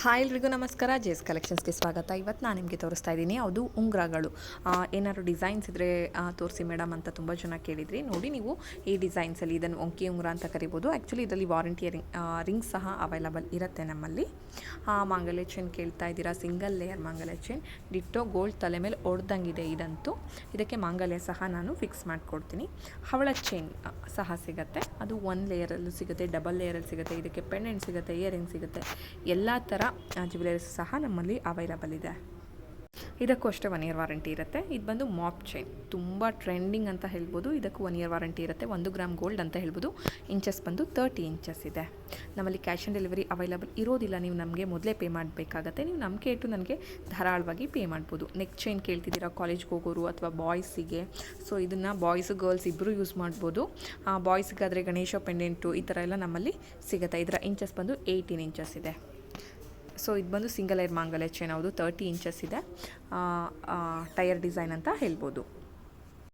Hi ಎಲ್ರಿಗೂ ನಮಸ್ಕಾರ. ಜೇಸ್ ಕಲೆಕ್ಷನ್ಸ್ಗೆ ಸ್ವಾಗತ. ಇವತ್ತು ನಾನು ನಿಮಗೆ ತೋರಿಸ್ತಾ ಇದ್ದೀನಿ. ಅದು ಉಂಗ್ರಗಳು. ಏನಾದ್ರು ಡಿಸೈನ್ಸ್ ಇದ್ದರೆ ತೋರಿಸಿ ಮೇಡಮ್ ಅಂತ ತುಂಬ ಜನ ಕೇಳಿದ್ರಿ. ನೋಡಿ ನೀವು ಈ ಡಿಸೈನ್ಸಲ್ಲಿ ಇದನ್ನು ಒಂಕಿ ಉಂಗ್ರ ಅಂತ ಕರಿಬೋದು. ಆ್ಯಕ್ಚುಲಿ ಇದರಲ್ಲಿ ವಾರಂಟಿ ರಿಂಗ್ ಸಹ ಅವೈಲಬಲ್ ಇರುತ್ತೆ ನಮ್ಮಲ್ಲಿ. ಹಾಂ ಮಾಂಗಲ್ಯ ಚೈನ್ ಕೇಳ್ತಾ ಇದ್ದೀರಾ? ಸಿಂಗಲ್ ಲೇಯರ್ ಮಾಂಗಲ್ಯ ಚೈನ್ ಡಿಟ್ಟೋ ಗೋಲ್ಡ್ ತಲೆ ಮೇಲೆ ಒಡ್ದಂಗಿದೆ ಇದಂತೂ. ಇದಕ್ಕೆ ಮಾಂಗಲ್ಯ ಸಹ ನಾನು ಫಿಕ್ಸ್ ಮಾಡಿಕೊಡ್ತೀನಿ. ಹವಳ ಚೈನ್ ಸಹ ಸಿಗುತ್ತೆ. ಅದು ಒನ್ ಲೇಯರಲ್ಲೂ ಸಿಗುತ್ತೆ ಡಬಲ್ ಲೇಯರಲ್ಲಿ ಸಿಗುತ್ತೆ. ಇದಕ್ಕೆ ಪೆಂಡೆಂಟ್ ಸಿಗುತ್ತೆ ಇಯರಿಂಗ್ ಸಿಗುತ್ತೆ. ಎಲ್ಲ ಥರ ಜ್ಯುವೆಲರೀಸ್ ಸಹ ನಮ್ಮಲ್ಲಿ ಅವೈಲಬಲ್ ಇದೆ. ಇದಕ್ಕೂ ಅಷ್ಟೇ ಒನ್ ಇಯರ್ ವಾರಂಟಿ ಇರುತ್ತೆ. ಇದು ಬಂದು ಮಾಪ್ ಚೈನ್ ತುಂಬ ಟ್ರೆಂಡಿಂಗ್ ಅಂತ ಹೇಳ್ಬೋದು. ಇದಕ್ಕೂ ಒನ್ ಇಯರ್ ವಾರಂಟಿ ಇರುತ್ತೆ. ಒಂದು ಗ್ರಾಮ್ ಗೋಲ್ಡ್ ಅಂತ ಹೇಳ್ಬೋದು. ಇಂಚಸ್ ಬಂದು ತರ್ಟಿ ಇಂಚಸ್ ಇದೆ. ನಮ್ಮಲ್ಲಿ ಕ್ಯಾಶ್ ಆನ್ ಡೆಲಿವರಿ ಅವೈಲಬಲ್ ಇರೋದಿಲ್ಲ. ನೀವು ನಮಗೆ ಮೊದಲೇ ಪೇ ಮಾಡಬೇಕಾಗತ್ತೆ. ನೀವು ನಂಬಿಕೆ ಇಟ್ಟು ನನಗೆ ಧಾರಾಳವಾಗಿ ಪೇ ಮಾಡ್ಬೋದು. ನೆಕ್ ಚೈನ್ ಕೇಳ್ತಿದ್ದೀರಾ? ಕಾಲೇಜ್ಗೆ ಹೋಗೋರು ಅಥವಾ ಬಾಯ್ಸಿಗೆ ಸೊ ಇದನ್ನು ಬಾಯ್ಸ್ ಗರ್ಲ್ಸ್ ಇಬ್ಬರು ಯೂಸ್ ಮಾಡ್ಬೋದು. ಬಾಯ್ಸ್ಗಾದರೆ ಗಣೇಶ ಪೆಂಡೆಂಟು ಈ ಥರ ಎಲ್ಲ ನಮ್ಮಲ್ಲಿ ಸಿಗುತ್ತೆ. ಇದರ ಇಂಚಸ್ ಬಂದು ಏಯ್ಟೀನ್ ಇಂಚಸ್ ಇದೆ. ಸೊ ಇದು ಬಂದು ಸಿಂಗಲ್ ಏರ್ ಮಾಂಗಲ್ಯ ಚೈನ್ ಹೌದು ತರ್ಟಿ ಇಂಚಸ್ ಇದೆ. ಟೈರ್ ಡಿಸೈನ್ ಅಂತ ಹೇಳ್ಬೋದು.